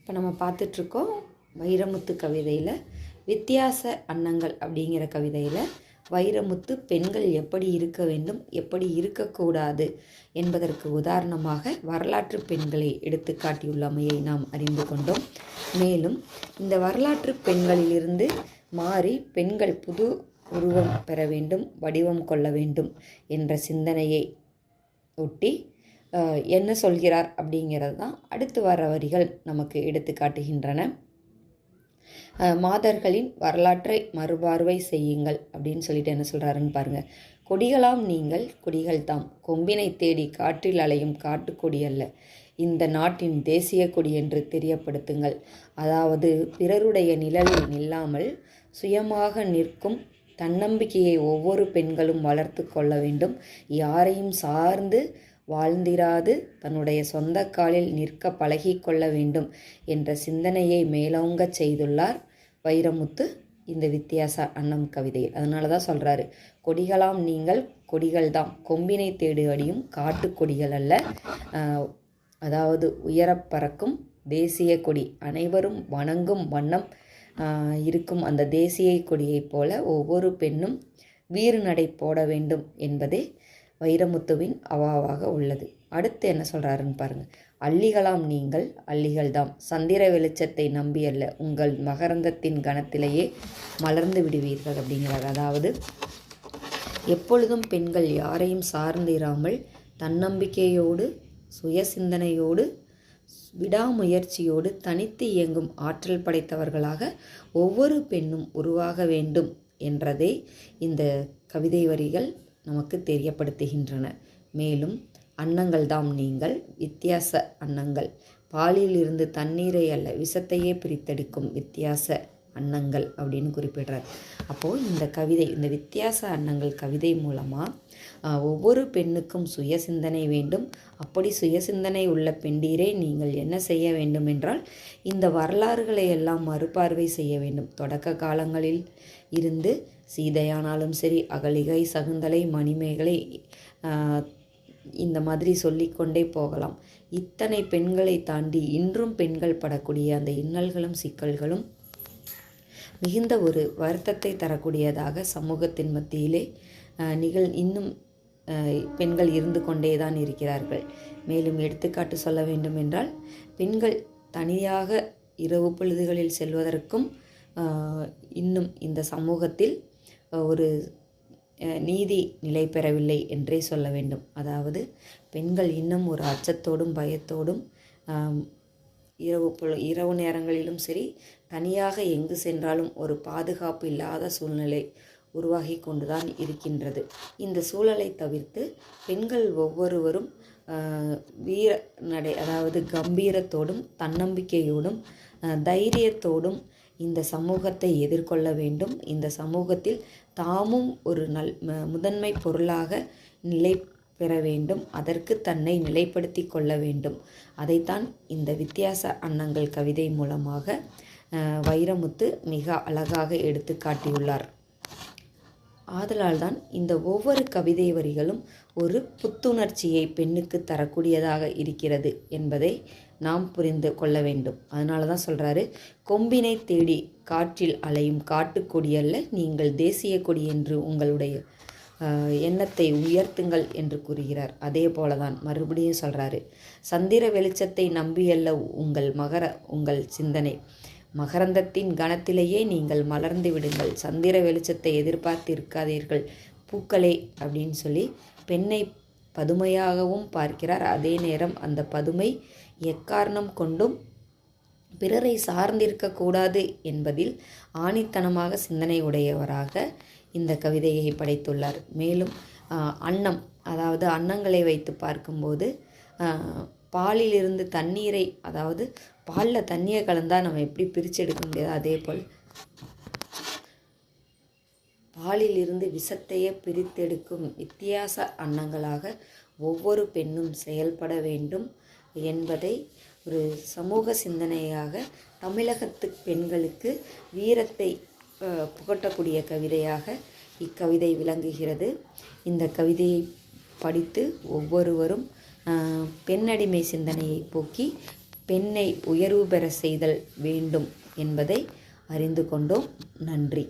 இப்போ நம்ம பார்த்துட்ருக்கோம் வைரமுத்து கவிதையில் வித்தியாச அன்னங்கள் அப்படிங்கிற கவிதையில் வைரமுத்து பெண்கள் எப்படி இருக்க வேண்டும் எப்படி இருக்கக்கூடாது என்பதற்கு உதாரணமாக வரலாற்று பெண்களை எடுத்து காட்டியுள்ளமையை நாம் அறிந்து கொண்டோம். மேலும் இந்த வரலாற்று பெண்களிலிருந்து மாறி பெண்கள் புது உருவம் பெற வேண்டும் வடிவம் கொள்ள வேண்டும் என்ற சிந்தனையை ஒட்டி என்ன சொல்கிறார் அப்படிங்கிறது தான் அடுத்து வர வரிகள் நமக்கு எடுத்து காட்டுகின்றன. மாதர்களின் வரலாற்றை மறுபார்வை செய்யுங்கள் அப்படின்னு சொல்லிட்டு என்ன சொல்கிறாருன்னு பாருங்கள் கொடிகளாம் நீங்கள் கொடிகள் தாம். கொம்பினை தேடி காற்றில் அலையும் காட்டுக்கொடி அல்ல. இந்த நாட்டின் தேசிய கொடி என்று தெரியப்படுத்துங்கள். அதாவது பிறருடைய நிழலில் நில்லாமல் சுயமாக நிற்கும் தன்னம்பிக்கையை ஒவ்வொரு பெண்களும் வளர்த்து கொள்ள வேண்டும். யாரையும் சார்ந்து வாழ்ந்திராது தன்னுடைய சொந்த காலில் நிற்க பழகிக்கொள்ள வேண்டும் என்ற சிந்தனையை மேலோங்கச் செய்துள்ளார் வைரமுத்து இந்த வித்தியாச அன்னம் கவிதையில். அதனால தான் சொல்கிறாரு கொடிகளாம் நீங்கள் கொடிகள் தான் கொம்பினை தேடு அடியும் காட்டு கொடிகள் அல்ல. அதாவது உயரப் பறக்கும் தேசிய கொடி. அனைவரும் வணங்கும் வண்ணம் இருக்கும் அந்த தேசிய கொடியைப் போல ஒவ்வொரு பெண்ணும் வீறு நடை போட வேண்டும் என்பதே வைரமுத்துவின் அவாவாக உள்ளது. அடுத்து என்ன சொல்கிறாருன்னு பாருங்கள் அள்ளிகளாம் நீங்கள் அள்ளிகள்தாம் சந்திர வெளிச்சத்தை நம்பி அல்ல உங்கள் மகரந்தத்தின் கணத்திலேயே மலர்ந்து விடுவீர்கள் அப்படிங்கிறார். அதாவது எப்பொழுதும் பெண்கள் யாரையும் சார்ந்திராமல் தன்னம்பிக்கையோடு சுய சிந்தனையோடு விடாமுயற்சியோடு தனித்து இயங்கும் ஆற்றல் படைத்தவர்களாக ஒவ்வொரு பெண்ணும் உருவாக வேண்டும் என்றதை இந்த கவிதை வரிகள். நமக்கு தெரியப்படுத்துகின்றன. மேலும் அன்னங்கள் தாம் நீங்கள் வித்தியாச அன்னங்கள். பாலில் இருந்து தண்ணீரை அல்ல விஷத்தையே பிரித்தெடுக்கும் வித்தியாச அன்னங்கள் அப்படின்னு குறிப்பிடுறார். அப்போது இந்த கவிதை இந்த வித்தியாச அன்னங்கள் கவிதை மூலமாக ஒவ்வொரு பெண்ணுக்கும் சுய சிந்தனை வேண்டும். அப்படி சுய சிந்தனை உள்ள பெண்டீரே நீங்கள் என்ன செய்ய வேண்டும் என்றால் இந்த வரலாறுகளை எல்லாம் மறுபார்வை செய்ய வேண்டும். தொடக்க காலங்களில் இருந்து சீதையானாலும் சரி அகலிகை சகுந்தலை மணிமேகலை இந்த மாதிரி சொல்லிக்கொண்டே போகலாம். இத்தனை பெண்களை தாண்டி இன்றும் பெண்கள் படக்கூடிய அந்த இன்னல்களும் சிக்கல்களும் மிகுந்த ஒரு வருத்தத்தை தரக்கூடியதாக சமூகத்தின் மத்தியிலே நிகழ் இன்னும் பெண்கள் இருந்து கொண்டே தான் இருக்கிறார்கள். மேலும் எடுத்துக்காட்டு சொல்ல வேண்டும் என்றால் பெண்கள் தனியாக இரவு பொழுதுகளில் செல்வதற்கும் இன்னும் இந்த சமூகத்தில் ஒரு நீதி நிலை பெறவில்லை என்றே சொல்ல வேண்டும். அதாவது பெண்கள் இன்னும் ஒரு அச்சத்தோடும் பயத்தோடும் இரவு பொழு இரவு நேரங்களிலும் சரி தனியாக எங்கு சென்றாலும் ஒரு பாதுகாப்பு இல்லாத சூழ்நிலை உருவாகி கொண்டுதான் இருக்கின்றது. இந்த சூழலை தவிர்த்து பெண்கள் ஒவ்வொருவரும் வீர நடை அதாவது கம்பீரத்தோடும் தன்னம்பிக்கையோடும் தைரியத்தோடும் இந்த சமூகத்தை எதிர்கொள்ள வேண்டும். இந்த சமூகத்தில் தாமும் ஒரு நல் முதன்மை பொருளாக நிலை பெற வேண்டும். அதற்கு தன்னை நிலைப்படுத்தி கொள்ள வேண்டும். அதைத்தான் இந்த வித்தியாச அன்னங்கள் கவிதை மூலமாக வைரமுத்து மிக அழகாக எடுத்து காட்டியுள்ளார். ஆதலால்தான் இந்த ஒவ்வொரு கவிதை வரிகளும் ஒரு புத்துணர்ச்சியை பெண்ணுக்கு தரக்கூடியதாக இருக்கிறது என்பதை நாம் புரிந்து கொள்ள வேண்டும். அதனால தான் சொல்கிறாரு கொம்பினை தேடி காற்றில் அலையும் காட்டுக்கொடி அல்ல நீங்கள் தேசிய கொடி என்று உங்களுடைய எண்ணத்தை உயர்த்துங்கள் என்று கூறுகிறார். அதே போல தான் மறுபடியும் சொல்கிறாரு சந்திர வெளிச்சத்தை நம்பியல்ல உங்கள் மகர உங்கள் சிந்தனை. மகரந்தத்தின் கணத்திலேயே நீங்கள் மலர்ந்து விடுங்கள். சந்திர வெளிச்சத்தை எதிர்பார்த்து இருக்காதீர்கள் பூக்களே அப்படின்னு சொல்லி பெண்ணை பதுமையாகவும் பார்க்கிறார். அதே நேரம் அந்த பதுமை எக்காரணம் கொண்டும் பிறரை சார்ந்திருக்கக்கூடாது என்பதில் ஆணித்தனமாக சிந்தனை உடையவராக இந்த கவிதையை படைத்துள்ளார். மேலும் அன்னம் அதாவது அன்னங்களை வைத்து பார்க்கும்போது பாலிலிருந்து தண்ணீரை அதாவது பாலில் தண்ணியை கலந்தால் நம்ம எப்படி பிரித்து எடுக்க முடியாது? அதே போல் பாலில் இருந்து விஷத்தையே பிரித்தெடுக்கும் வித்தியாச அன்னங்களாக ஒவ்வொரு பெண்ணும் செயல்பட வேண்டும் என்பதை ஒரு சமூக சிந்தனையாக தமிழகத்து பெண்களுக்கு வீரத்தை புகட்டக்கூடிய கவிதையாக இக்கவிதை விளங்குகிறது. இந்த கவிதையை படித்து ஒவ்வொருவரும் பெண்ணடிமை சிந்தனையை போக்கி பெண்ணை உயர்வு பெற செய்தல் வேண்டும் என்பதை அறிந்து கொண்டோம். நன்றி.